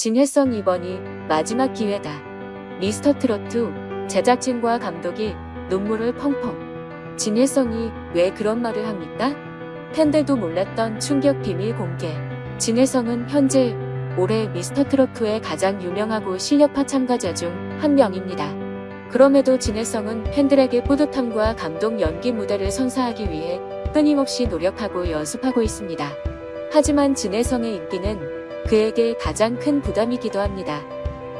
진혜성 이번이 마지막 기회다. 미스터 트로트 제작진과 감독이 눈물을 펑펑. 진혜성이 왜 그런 말을 합니까? 팬들도 몰랐던 충격 비밀 공개. 진혜성은 현재 올해 미스터 트로트의 가장 유명하고 실력파 참가자 중 한 명입니다. 그럼에도 진혜성은 팬들에게 뿌듯함과 감동 연기 무대를 선사하기 위해 끊임없이 노력하고 연습하고 있습니다. 하지만 진혜성의 인기는 그에게 가장 큰 부담이기도 합니다.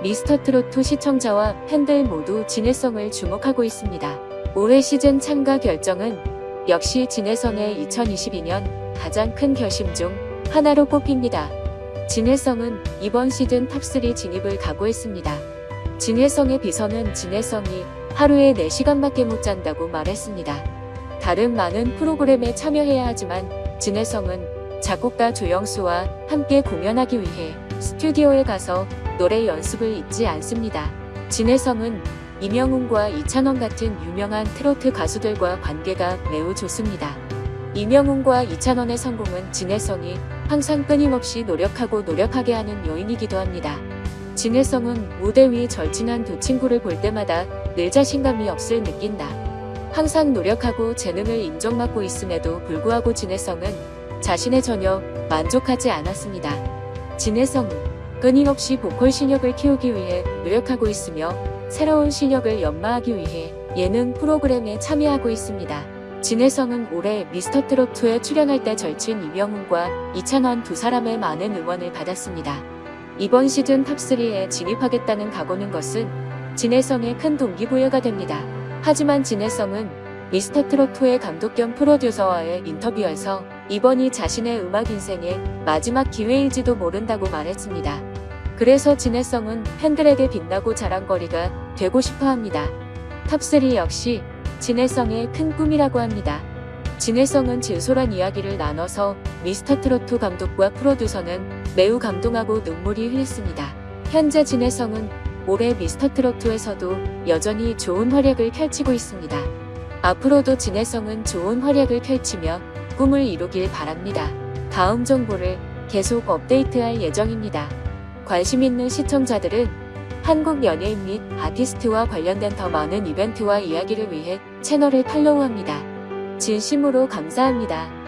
미스터 트로트 시청자와 팬들 모두 진혜성을 주목하고 있습니다. 올해 시즌 참가 결정은 역시 진혜성의 2022년 가장 큰 결심 중 하나로 꼽힙니다. 진혜성은 이번 시즌 탑3 진입을 각오했습니다. 진혜성의 비서는 진혜성이 하루에 4시간밖에 못 잔다고 말했습니다. 다른 많은 프로그램에 참여해야 하지만 진혜성은 작곡가 조영수와 함께 공연하기 위해 스튜디오에 가서 노래 연습을 잊지 않습니다. 진혜성은 이명웅과 이찬원 같은 유명한 트로트 가수들과 관계가 매우 좋습니다. 이명웅과 이찬원의 성공은 진혜성이 항상 끊임없이 노력하고 노력하게 하는 요인이기도 합니다. 진혜성은 무대 위 절친한 두 친구를 볼 때마다 늘 자신감이 없을 느낀다. 항상 노력하고 재능을 인정받고 있음에도 불구하고 진혜성은 자신의 전혀 만족하지 않았습니다. 진혜성은 끊임없이 보컬 실력을 키우기 위해 노력하고 있으며 새로운 실력을 연마하기 위해 예능 프로그램에 참여하고 있습니다. 진혜성은 올해 미스터 트로트에 출연할 때 절친 이명훈과 이찬원 두 사람의 많은 응원을 받았습니다. 이번 시즌 탑3에 진입하겠다는 각오는 것은 진혜성의 큰 동기부여가 됩니다. 하지만 진혜성은 미스터 트로트의 감독 겸 프로듀서와의 인터뷰에서 이번이 자신의 음악 인생의 마지막 기회일지도 모른다고 말했습니다. 그래서 진혜성은 팬들에게 빛나고 자랑거리가 되고 싶어 합니다. 탑3 역시 진혜성의 큰 꿈이라고 합니다. 진혜성은 진솔한 이야기를 나눠서 미스터 트로트 감독과 프로듀서는 매우 감동하고 눈물이 흘렸습니다. 현재 진혜성은 올해 미스터 트로트에서도 여전히 좋은 활약을 펼치고 있습니다. 앞으로도 진혜성은 좋은 활약을 펼치며 꿈을 이루길 바랍니다. 다음 정보를 계속 업데이트할 예정입니다. 관심 있는 시청자들은 한국 연예인 및 아티스트와 관련된 더 많은 이벤트와 이야기를 위해 채널을 팔로우합니다. 진심으로 감사합니다.